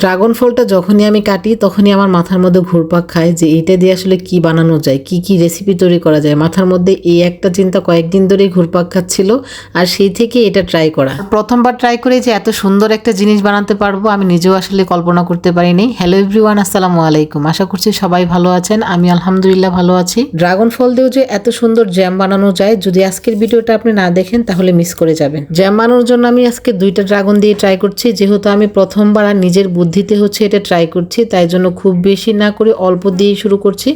Dragon ফলটা যখনই আমি কাটি, তখনই আমার মাথার মধ্যে ঘুরপাক খায় যে এটা দিয়ে আসলে কি বানানো যায়, কি কি রেসিপি তৈরি করা যায়। মাথার মধ্যে এই একটা চিন্তা কয়েকদিন ধরেই ঘুরপাক খাচ্ছিল আর সেই থেকে এটা ট্রাই করা। প্রথমবার ট্রাই করে যে এত সুন্দর একটা জিনিস বানাতে পারব, আমি নিজেও আসলে কল্পনা করতে পারিনি। হ্যালো এভরিওয়ান আসসালামু আলাইকুম। আশা করছি সবাই ভালো আছেন, আমি আলহামদুলিল্লাহ ভালো আছি। ড্রাগন ফল দিয়েও যে এত সুন্দর জ্যাম বানানো যায়, যদি আজকের ভিডিওটা আপনি না দেখেন, তাহলে মিস করে যাবেন। জ্যাম বানানোর জন্য আমি আজকে দুইটা ড্রাগন দিয়ে ট্রাই করছি, যেহেতু আমি প্রথমবার আর নিজের বুদ্ধিতে হচ্ছে এটা ট্রাই করছি, তাই জন্য খুব বেশি না করে অল্প দিয়েই শুরু করছি।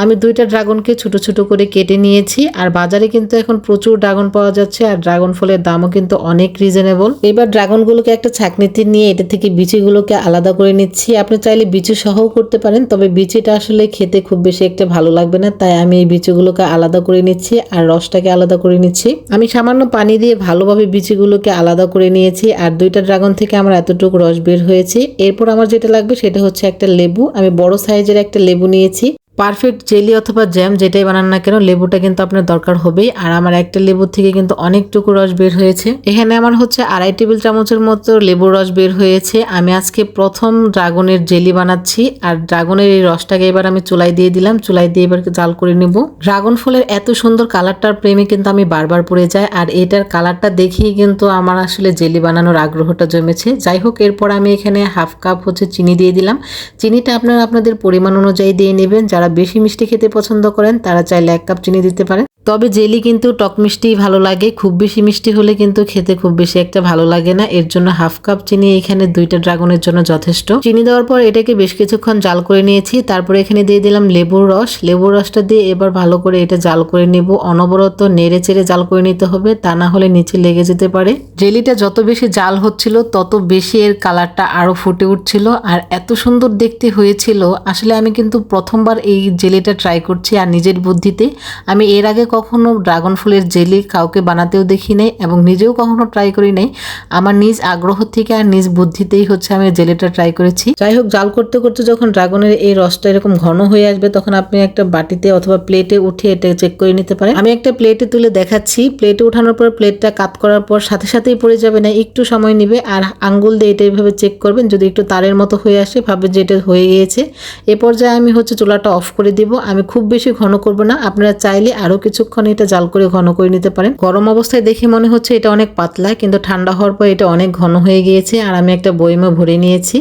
আমি দুইটা ড্রাগনকে ছোট ছোট করে কেটে নিয়েছি, আর বাজারে কিন্তু এখন প্রচুর ড্রাগন পাওয়া যাচ্ছে, আর ড্রাগন ফলের দামও কিন্তু অনেক রিজনেবল এবার ড্রাগনগুলোকে একটা ছাকনিতে নিয়ে এটা থেকে বিচিগুলোকে আলাদা করে নিচ্ছি। আপনি চাইলে বিচি সহও করতে পারেন, তবে বিচিটা আসলে খেতে খুব বেশি একটা ভালো লাগবে না, তাই আমি এই বিচিগুলোকে আলাদা করে নিচ্ছি, আর রসটাকে আলাদা করে নিচ্ছি। আমি সামান্য পানি দিয়ে ভালোভাবে বিচিগুলোকে আলাদা করে নিয়েছি, আর দুইটা ড্রাগন থেকে আমার এতটুকু রস বের হয়েছে। এরপর আমার যেটা লাগবে সেটা হচ্ছে একটা লেবু। আমি বড় সাইজের একটা লেবু নিয়েছি। পারফেক্ট জেলি অথবা জ্যাম যেটাই বানান না কেন, লেবুটা কিন্তু আপনার দরকার হবেই। আর আমার একটা লেবু থেকে কিন্তু অনেকটুকু রস বের হয়েছে। এখানে আমার হচ্ছে আড়াই টেবিল চামচের মতো লেবুর রস বের হয়েছে। আমি আজকে প্রথম ড্রাগনের জেলি বানাচ্ছি। আর ড্রাগনের এই রসটাকে এবার আমি চুলাই দিয়ে দিলাম। চুলাই দিয়ে এবার জাল করে নেব। ড্রাগন ফলের এত সুন্দর কালারটার প্রেমে কিন্তু আমি বারবার পড়ে যাই। আর এটার কালারটা দেখেই কিন্তু আমার আসলে জেলি বানানোর আগ্রহটা জমেছে। যাই হোক, এরপর আমি এখানে হাফ কাপ হচ্ছে চিনি দিয়ে দিলাম। চিনিটা আপনারা আপনাদের পরিমাণ অনুযায়ী দিয়ে নেবেন। যারা বেশি মিষ্টি খেতে পছন্দ করেন তারা চাইলে এক কাপ চিনি দিতে পারেন। তবে জেলি কিন্তু টক মিষ্টি ভালো লাগে, খুব বেশি মিষ্টি হলে কিন্তু খেতে খুব বেশি একটা ভালো লাগে না। এর জন্য হাফ কাপ চিনি এখানে দুইটা ড্রাগনের জন্য যথেষ্ট। চিনি দেওয়ার পর এটাকে বেশ কিছুক্ষণ জাল করে নিয়েছি, তারপরে এখানে দিয়ে দিলাম লেবুর রস। লেবুর রসটা দিয়ে এবার ভালো করে এটা জাল করে নেব। অনবরত নেড়ে চেড়ে জাল করে নিতে হবে, তা না হলে নিচে লেগে যেতে পারে। জেলিটা যত বেশি জাল হচ্ছিল, তত বেশি এর কালারটা আরও ফুটে উঠছিল। আর এত সুন্দর দেখতে হয়েছিল, আসলে আমি কিন্তু প্রথমবার এই জেলিটা ট্রাই করছি, আর নিজের বুদ্ধিতে। আমি এর আগে কখনো ড্রাগন ফুলের জেলি কাউকে বানাতেও দেখি নাই এবং নিজেও কখনো ট্রাই করি নাই। আমার নিজ আগ্রহ থেকে আর নিজ বুদ্ধিতেই হচ্ছে আমি জেলিটা ট্রাই করেছি। যাই হোক, জাল করতে করতে যখন ড্রাগনের এই রসটা এরকম ঘন হয়ে আসবে, তখন আপনি একটা বাটিতে অথবা প্লেটে উঠে এটা চেক করে নিতে পারেন। আমি একটা প্লেটে তুলে দেখাচ্ছি। প্লেটে উঠানোর পর প্লেটটা কাত করার পর সাথে সাথেই পড়ে যাবে না, একটু সময় নেবে আর আঙ্গুল দিয়ে এটা এইভাবে চেক করবেন। যদি একটু তারের মতো হয়ে আসে ভাবে যে এটা হয়ে গিয়েছে। এ পর্যায়ে আমি হচ্ছে চুলাটা অফ করে দিব। আমি খুব বেশি ঘন করব না। আপনারা চাইলে আরও কিছুক্ষণ এটা জাল করে ঘন করে নিতে পারেন। গরম অবস্থায় দেখে মনে হচ্ছে এটা অনেক পাতলা, কিন্তু ঠান্ডা হওয়ার পর এটা অনেক ঘন হয়ে গিয়েছে আর আমি একটা বইমে ভরে নিয়েছি।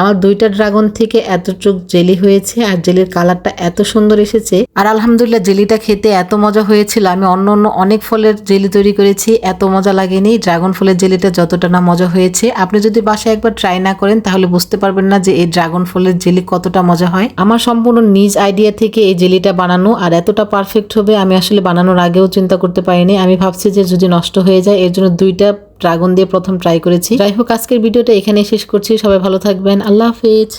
আমার দুইটা ড্রাগন থেকে এতটুক জেলি হয়েছে আর জেলির কালারটা এত সুন্দর এসেছে। আর আলহামদুলিল্লাহ, জেলিটা খেতে এত মজা হয়েছিল। আমি অন্য অন্য অনেক ফলের জেলি তৈরি করেছি, এত মজা লাগেনি। ড্রাগন ফলের জেলিটা যতটা না মজা হয়েছে। আপনি যদি বাসায় একবার ট্রাই না করেন, তাহলে বুঝতে পারবেন না যে এই ড্রাগন ফলের জেলি কতটা মজা হয়। আমার সম্পূর্ণ নিজ আইডিয়া থেকে এই জেলিটা বানানো আর এতটা পারফেক্ট হবে, আমি আসলে বানানোর আগেও চিন্তা করতে পারিনি। আমি ভাবছি যে যদি নষ্ট হয়ে যায়, এর জন্য দুইটা ড্রাগন দিয়ে প্রথম ট্রাই করেছি। যাই হোক, আজকের ভিডিওটা এখানে শেষ করছি। সবাই ভালো থাকবেন। আল্লাহ হাফিজ।